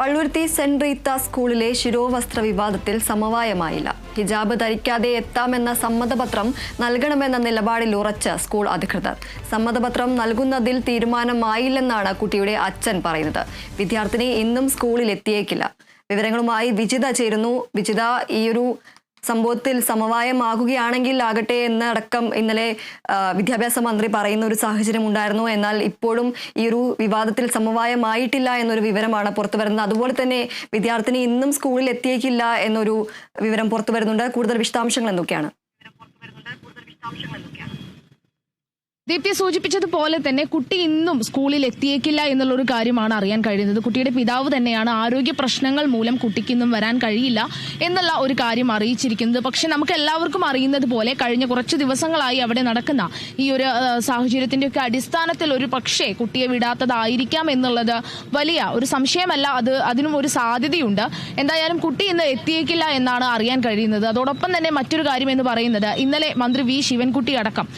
Palluruthy saint Reetha സ്കൂളിലെ ശിരോവസ്ത്ര വിവാദത്തിൽ സമവായമായില്ല. ഹിജാബ് ധരിക്കാതെ എത്താമെന്ന സമ്മതപത്രം നൽകണമെന്ന നിലപാടിൽ ഉറച്ച സ്കൂൾ അധികൃതർ. സമ്മതപത്രം നൽകുന്നതിൽ തീരുമാനമായില്ലെന്നാണ് കുട്ടിയുടെ അച്ഛൻ പറയുന്നത്. വിദ്യാർത്ഥിനി ഇന്നും സ്കൂളിൽ എത്തിയേക്കില്ല വിവരങ്ങളുമായി വിജിത ചേരുന്നു. വിജിത ഈയൊരു സംഭവത്തിൽ സമവായമാകുകയാണെങ്കിൽ ആകട്ടെ എന്നടക്കം ഇന്നലെ വിദ്യാഭ്യാസ മന്ത്രി പറയുന്ന ഒരു സാഹചര്യം ഉണ്ടായിരുന്നു. എന്നാൽ ഇപ്പോഴും ഈ ഒരു വിവാദത്തിൽ സമവായമായിട്ടില്ല എന്നൊരു വിവരമാണ് പുറത്തു വരുന്നത്. അതുപോലെ തന്നെ വിദ്യാർത്ഥിനി ഇന്നും സ്കൂളിൽ എത്തിയേക്കില്ല എന്നൊരു വിവരം പുറത്തു വരുന്നുണ്ട്. കൂടുതൽ വിശദാംശങ്ങൾ എന്തൊക്കെയാണ്? ദീപ്തി സൂചിപ്പിച്ചതുപോലെ തന്നെ കുട്ടി ഇന്നും സ്കൂളിൽ എത്തിയേക്കില്ല എന്നുള്ള ഒരു കാര്യമാണ് അറിയാൻ കഴിയുന്നത്. കുട്ടിയുടെ പിതാവ് തന്നെയാണ് ആരോഗ്യ പ്രശ്നങ്ങൾ മൂലം കുട്ടിക്ക് ഇന്നും വരാൻ കഴിയില്ല എന്നുള്ള ഒരു കാര്യം അറിയിച്ചിരിക്കുന്നത്. പക്ഷെ നമുക്ക് എല്ലാവർക്കും അറിയുന്നത് പോലെ കഴിഞ്ഞ കുറച്ച് ദിവസങ്ങളായി അവിടെ നടക്കുന്ന ഈ ഒരു സാഹചര്യത്തിന്റെ ഒക്കെ അടിസ്ഥാനത്തിൽ ഒരു പക്ഷേ കുട്ടിയെ വിടാത്തതായിരിക്കാം എന്നുള്ളത് വലിയ ഒരു സംശയമല്ല. അത് അതിനും ഒരു സാധ്യതയുണ്ട്. എന്തായാലും കുട്ടി ഇന്ന് എത്തിയേക്കില്ല എന്നാണ് അറിയാൻ കഴിയുന്നത്. അതോടൊപ്പം തന്നെ മറ്റൊരു കാര്യം എന്ന് പറയുന്നത് ഇന്നലെ മന്ത്രി വി. ശിവൻകുട്ടി അടക്കം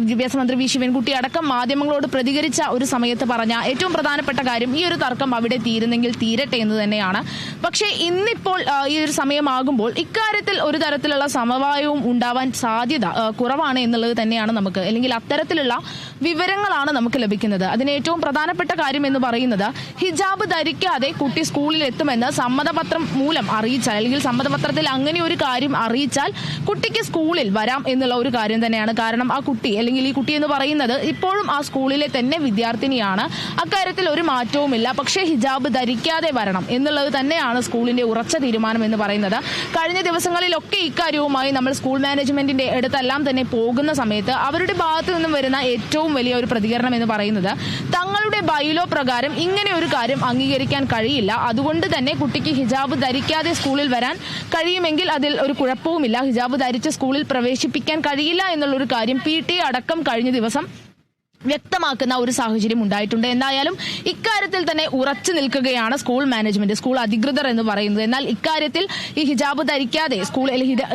വിദ്യാഭ്യാസ മന്ത്രി വി ശിവൻകുട്ടി അടക്കം മാധ്യമങ്ങളോട് പ്രതികരിച്ച ഒരു സമയത്ത് പറഞ്ഞ ഏറ്റവും പ്രധാനപ്പെട്ട കാര്യം ഈ ഒരു തർക്കം അവിടെ തീരുന്നെങ്കിൽ തീരട്ടെ എന്ന് തന്നെയാണ്. പക്ഷേ ഇന്നിപ്പോൾ ഈ ഒരു സമയമാകുമ്പോൾ ഇക്കാര്യത്തിൽ ഒരു തരത്തിലുള്ള സമവായവും ഉണ്ടാവാൻ സാധ്യത കുറവാണ് എന്നുള്ളത് തന്നെയാണ് നമുക്ക് അല്ലെങ്കിൽ അത്തരത്തിലുള്ള വിവരങ്ങളാണ് നമുക്ക് ലഭിക്കുന്നത്. അതിന് ഏറ്റവും പ്രധാനപ്പെട്ട കാര്യം എന്ന് പറയുന്നത് ഹിജാബ് ധരിക്കാതെ കുട്ടി സ്കൂളിൽ എത്തുമെന്ന് സമ്മതപത്രം മൂലം അറിയിച്ചാൽ അല്ലെങ്കിൽ സമ്മതപത്രത്തിൽ അങ്ങനെ ഒരു കാര്യം അറിയിച്ചാൽ കുട്ടിക്ക് സ്കൂളിൽ വരാം എന്നുള്ള ഒരു കാര്യം തന്നെയാണ്. കാരണം ആ കുട്ടി അല്ലെങ്കിൽ ഈ കുട്ടി എന്ന് പറയുന്നത് ഇപ്പോഴും ആ സ്കൂളിലെ തന്നെ വിദ്യാർത്ഥിനിയാണ്. അക്കാര്യത്തിൽ ഒരു മാറ്റവുമില്ല. പക്ഷേ ഹിജാബ് ധരിക്കാതെ വരണം എന്നുള്ളത് തന്നെയാണ് സ്കൂളിന്റെ ഉറച്ച തീരുമാനം എന്ന് പറയുന്നത്. കഴിഞ്ഞ ദിവസങ്ങളിലൊക്കെ ഇക്കാര്യവുമായി നമ്മൾ സ്കൂൾ മാനേജ്മെന്റിന്റെ അടുത്തെല്ലാം തന്നെ പോകുന്ന സമയത്ത് അവരുടെ ഭാഗത്തു നിന്നും വരുന്ന ഏറ്റവും വലിയ ഒരു പ്രതികരണം എന്ന് പറയുന്നത് തങ്ങളുടെ ബൈലോ പ്രകാരം ഇങ്ങനെ ഒരു കാര്യം അംഗീകരിക്കാൻ കഴിയില്ല. അതുകൊണ്ട് തന്നെ കുട്ടിക്ക് ഹിജാബ് ധരിക്കാതെ സ്കൂളിൽ വരാൻ കഴിയുമെങ്കിൽ അതിൽ ഒരു കുഴപ്പവുമില്ല. ഹിജാബ് ധരിച്ച് സ്കൂളിൽ പ്രവേശിപ്പിക്കാൻ കഴിയില്ല എന്നുള്ളൊരു കാര്യം പി ടി അടക്കം കഴിഞ്ഞ ദിവസം വ്യക്തമാക്കുന്ന ഒരു സാഹചര്യം ഉണ്ടായിട്ടുണ്ട്. എന്തായാലും ഇക്കാര്യത്തിൽ തന്നെ ഉറച്ചു നിൽക്കുകയാണ് സ്കൂൾ മാനേജ്മെന്റ് സ്കൂൾ അധികൃതർ എന്ന് പറയുന്നത്. എന്നാൽ ഇക്കാര്യത്തിൽ ഈ ഹിജാബ് ധരിക്കാതെ സ്കൂൾ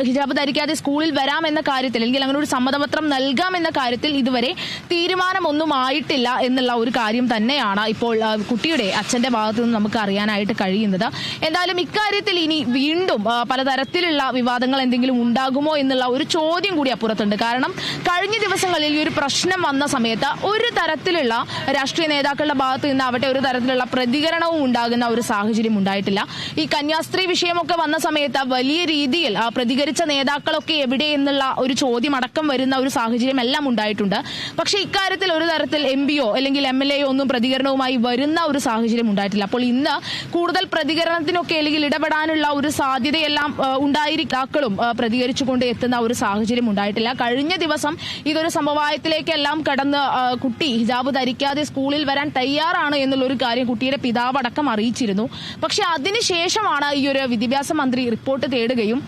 ഹിജാബ് ധരിക്കാതെ സ്കൂളിൽ വരാം എന്ന കാര്യത്തിൽ അല്ലെങ്കിൽ അങ്ങനെ ഒരു സമ്മതപത്രം നൽകാം എന്ന കാര്യത്തിൽ ഇതുവരെ തീരുമാനമൊന്നും ആയിട്ടില്ല എന്നുള്ള ഒരു കാര്യം തന്നെയാണ് ഇപ്പോൾ കുട്ടിയുടെ അച്ഛന്റെ ഭാഗത്തു നിന്ന് നമുക്ക് അറിയാനായിട്ട് കഴിയുന്നത്. എന്തായാലും ഇക്കാര്യത്തിൽ ഇനി വീണ്ടും പലതരത്തിലുള്ള വിവാദങ്ങൾ എന്തെങ്കിലും ഉണ്ടാകുമോ എന്നുള്ള ഒരു ചോദ്യം കൂടി അപ്പുറത്തുണ്ട്. കാരണം കഴിഞ്ഞ ദിവസങ്ങളിൽ ഈ ഒരു പ്രശ്നം വന്ന സമയത്ത് ഒരു തരത്തിലുള്ള രാഷ്ട്രീയ നേതാക്കളുടെ ഭാഗത്ത് നിന്ന് ആവട്ടെ ഒരു തരത്തിലുള്ള പ്രതികരണവും ഉണ്ടാകുന്ന ഒരു സാഹചര്യം ഉണ്ടായിട്ടില്ല. ഈ കന്യാസ്ത്രീ വിഷയമൊക്കെ വന്ന സമയത്ത് വലിയ രീതിയിൽ പ്രതികരിച്ച നേതാക്കളൊക്കെ എവിടെ എന്നുള്ള ഒരു ചോദ്യം അടക്കം വരുന്ന ഒരു സാഹചര്യം എല്ലാം ഉണ്ടായിട്ടുണ്ട്. പക്ഷെ ഇക്കാര്യത്തിൽ ഒരു തരത്തിൽ എം പിയോ അല്ലെങ്കിൽ എം എൽ എയോ ഒന്നും പ്രതികരണവുമായി വരുന്ന ഒരു സാഹചര്യം ഉണ്ടായിട്ടില്ല. അപ്പോൾ ഇന്ന് കൂടുതൽ പ്രതികരണത്തിനൊക്കെ അല്ലെങ്കിൽ ഇടപെടാനുള്ള ഒരു സാധ്യതയെല്ലാം ഉണ്ടായിരിക്കാക്കളും പ്രതികരിച്ചുകൊണ്ട് എത്തുന്ന ഒരു സാഹചര്യം ഉണ്ടായിട്ടില്ല. കഴിഞ്ഞ ദിവസം ഇതൊരു സമവായത്തിലേക്കെല്ലാം കടന്ന് കുട്ടി ഹിജാബ് ധരിക്കാതെ സ്കൂളിൽ വരാൻ തയ്യാറാണ് എന്നുള്ള ഒരു കാര്യം കുട്ടിയുടെ പിതാവ് അടക്കം അറിയിച്ചിരുന്നു. പക്ഷെ അതിനുശേഷമാണ് ഈ ഒരു വിദ്യാഭ്യാസ മന്ത്രി റിപ്പോർട്ട് തേടുകയും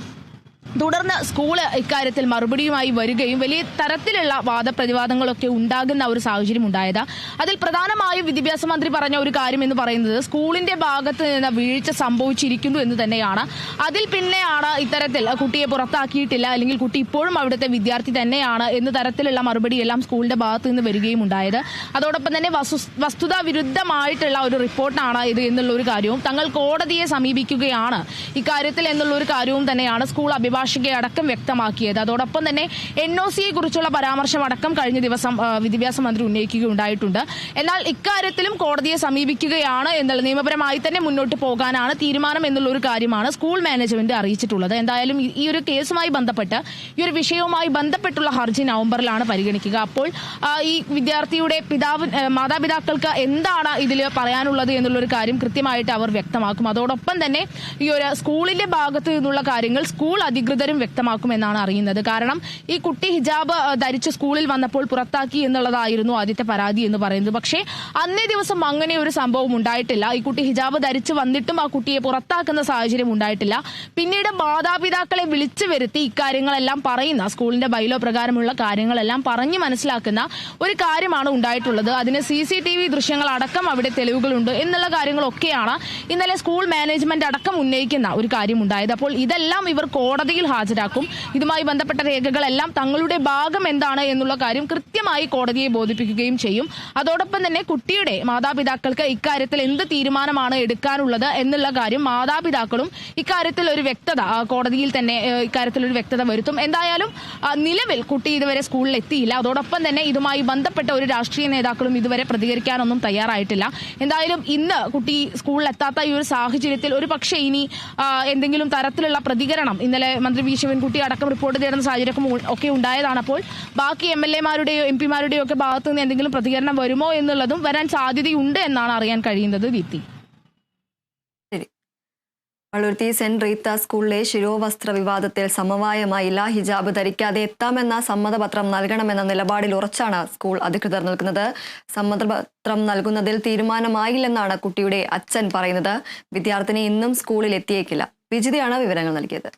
തുടർന്ന് സ്കൂൾ ഇക്കാര്യത്തിൽ മറുപടിയുമായി വരികയും വലിയ തരത്തിലുള്ള വാദപ്രതിവാദങ്ങളൊക്കെ ഉണ്ടാകുന്ന ഒരു സാഹചര്യം ഉണ്ടായത്. അതിൽ പ്രധാനമായും വിദ്യാഭ്യാസ മന്ത്രി പറഞ്ഞ ഒരു കാര്യം എന്ന് പറയുന്നത് സ്കൂളിന്റെ ഭാഗത്ത് നിന്ന് വീഴ്ച സംഭവിച്ചിരിക്കുന്നു എന്ന് തന്നെയാണ്. അതിൽ പിന്നെയാണ് ഇത്തരത്തിൽ കുട്ടിയെ പുറത്താക്കിയിട്ടില്ല അല്ലെങ്കിൽ കുട്ടി ഇപ്പോഴും അവിടുത്തെ വിദ്യാർത്ഥി തന്നെയാണ് എന്ന തരത്തിലുള്ള മറുപടിയെല്ലാം സ്കൂളിന്റെ ഭാഗത്ത് നിന്ന് വരികയും ഉണ്ടായത്. അതോടൊപ്പം തന്നെ വസ്തുത വിരുദ്ധമായിട്ടുള്ള ഒരു റിപ്പോർട്ടാണ് ഇത് എന്നുള്ള ഒരു കാര്യവും തങ്ങൾ കോടതിയെ സമീപിക്കുകയാണ്. ഇക്കാര്യത്തിൽ എന്നുള്ള ഒരു കാര്യവും തന്നെയാണ് സ്കൂൾ അടക്കം വ്യക്തമാക്കിയത്. അതോടൊപ്പം തന്നെ എൻ ഒ സിയെ കുറിച്ചുള്ള പരാമർശം അടക്കം കഴിഞ്ഞ ദിവസം വിദ്യാഭ്യാസ മന്ത്രി ഉന്നയിക്കുകയുണ്ടായിട്ടുണ്ട്. എന്നാൽ ഇക്കാര്യത്തിലും കോടതിയെ സമീപിക്കുകയാണ് എന്നുള്ള നിയമപരമായി തന്നെ മുന്നോട്ട് പോകാനാണ് തീരുമാനം എന്നുള്ള ഒരു കാര്യമാണ് സ്കൂൾ മാനേജ്മെന്റ് അറിയിച്ചിട്ടുള്ളത്. എന്തായാലും ഈ- ഒരു കേസുമായി ബന്ധപ്പെട്ട് ഈ ഒരു വിഷയവുമായി ബന്ധപ്പെട്ടുള്ള ഹർജി നവംബറിലാണ് പരിഗണിക്കുക. അപ്പോൾ ഈ വിദ്യാർത്ഥിയുടെ പിതാവ് മാതാപിതാക്കൾക്ക് എന്താണ് ഇതിൽ പറയാനുള്ളത് എന്നുള്ളൊരു കാര്യം കൃത്യമായിട്ട് അവർ വ്യക്തമാക്കും. അതോടൊപ്പം തന്നെ ഈ ഒരു സ്കൂളിന്റെ ഭാഗത്ത് നിന്നുള്ള കാര്യങ്ങൾ സ്കൂൾ അധികൃതരും വ്യക്തമാക്കുമെന്നാണ് അറിയുന്നത്. കാരണം ഈ കുട്ടി ഹിജാബ് ധരിച്ച് സ്കൂളിൽ വന്നപ്പോൾ പുറത്താക്കി എന്നുള്ളതായിരുന്നു ആദ്യത്തെ പരാതി എന്ന് പറയുന്നത്. പക്ഷേ അന്നേ ദിവസം അങ്ങനെ ഒരു സംഭവം ഉണ്ടായിട്ടില്ല. ഈ കുട്ടി ഹിജാബ് ധരിച്ച് വന്നിട്ടും ആ കുട്ടിയെ പുറത്താക്കുന്ന സാഹചര്യം ഉണ്ടായിട്ടില്ല. പിന്നീട് മാതാപിതാക്കളെ വിളിച്ചു വരുത്തി ഇക്കാര്യങ്ങളെല്ലാം പറയുന്ന സ്കൂളിന്റെ ബൈലോ പ്രകാരമുള്ള കാര്യങ്ങളെല്ലാം പറഞ്ഞു മനസ്സിലാക്കുന്ന ഒരു കാര്യമാണ് ഉണ്ടായിട്ടുള്ളത്. അതിന് സി സി ടി വി ദൃശ്യങ്ങൾ അടക്കം അവിടെ തെളിവുകളുണ്ട് എന്നുള്ള കാര്യങ്ങളൊക്കെയാണ് ഇന്നലെ സ്കൂൾ മാനേജ്മെന്റ് അടക്കം ഉന്നയിക്കുന്ന ഒരു കാര്യം ഉണ്ടായത് അപ്പോൾ ഇതെല്ലാം ഇവർ കോടതി കോടതിയിൽ ഹാജരാക്കും. ഇതുമായി ബന്ധപ്പെട്ട രേഖകളെല്ലാം തങ്ങളുടെ ഭാഗം എന്താണ് എന്നുള്ള കാര്യം കൃത്യമായി കോടതിയെ ബോധിപ്പിക്കുകയും ചെയ്യും. അതോടൊപ്പം തന്നെ കുട്ടിയുടെ മാതാപിതാക്കൾക്ക് ഇക്കാര്യത്തിൽ എന്ത് തീരുമാനമാണ് എടുക്കാനുള്ളത് എന്നുള്ള കാര്യം മാതാപിതാക്കളും ഇക്കാര്യത്തിൽ ഒരു വ്യക്തത കോടതിയിൽ തന്നെ ഇക്കാര്യത്തിൽ ഒരു വ്യക്തത വരുത്തും. എന്തായാലും നിലവിൽ കുട്ടി ഇതുവരെ സ്കൂളിൽ എത്തിയില്ല അതോടൊപ്പം തന്നെ ഇതുമായി ബന്ധപ്പെട്ട ഒരു രാഷ്ട്രീയ നേതാക്കളും ഇതുവരെ പ്രതികരിക്കാനൊന്നും തയ്യാറായിട്ടില്ല. എന്തായാലും ഇന്ന് കുട്ടി സ്കൂളിൽ എത്താത്ത ഈ ഒരു സാഹചര്യത്തിൽ ഒരു പക്ഷേ ഇനി എന്തെങ്കിലും തരത്തിലുള്ള പ്രതികരണം ഇന്നലെ മന്ത്രി വി ശിവൻകുട്ടി അടക്കം റിപ്പോർട്ട് തേടുന്ന സാഹചര്യം ഒക്കെ ഉണ്ടായതാണ് അപ്പോൾ ബാക്കി എം എൽ എമാരുടെയോ എം പിമാരുടെയോ ഒക്കെ ഭാഗത്തു നിന്ന് എന്തെങ്കിലും പ്രതികരണം വരുമോ എന്നുള്ളതും വരാൻ സാധ്യതയുണ്ട് എന്നാണ് അറിയാൻ കഴിയുന്നത് ദീപ്തി ശരി. വള്ളൂർത്തി സെന്റ് റീത്ത സ്കൂളിലെ ശിരോവസ്ത്ര വിവാദത്തിൽ സമവായമായി സമവായമായില്ല ഹിജാബ് ധരിക്കാതെ എത്താമെന്ന സമ്മതപത്രം നൽകണമെന്ന നിലപാടിൽ ഉറച്ചാണ് സ്കൂൾ അധികൃതർ നിൽക്കുന്നത്. സമ്മതപത്രം നൽകുന്നതിൽ തീരുമാനമായില്ലെന്നാണ് കുട്ടിയുടെ അച്ഛൻ പറയുന്നത്. വിദ്യാർത്ഥിനി ഇന്നും സ്കൂളിൽ എത്തിയേക്കില്ല. വിജിതയാണ് വിവരങ്ങൾ നൽകിയത്.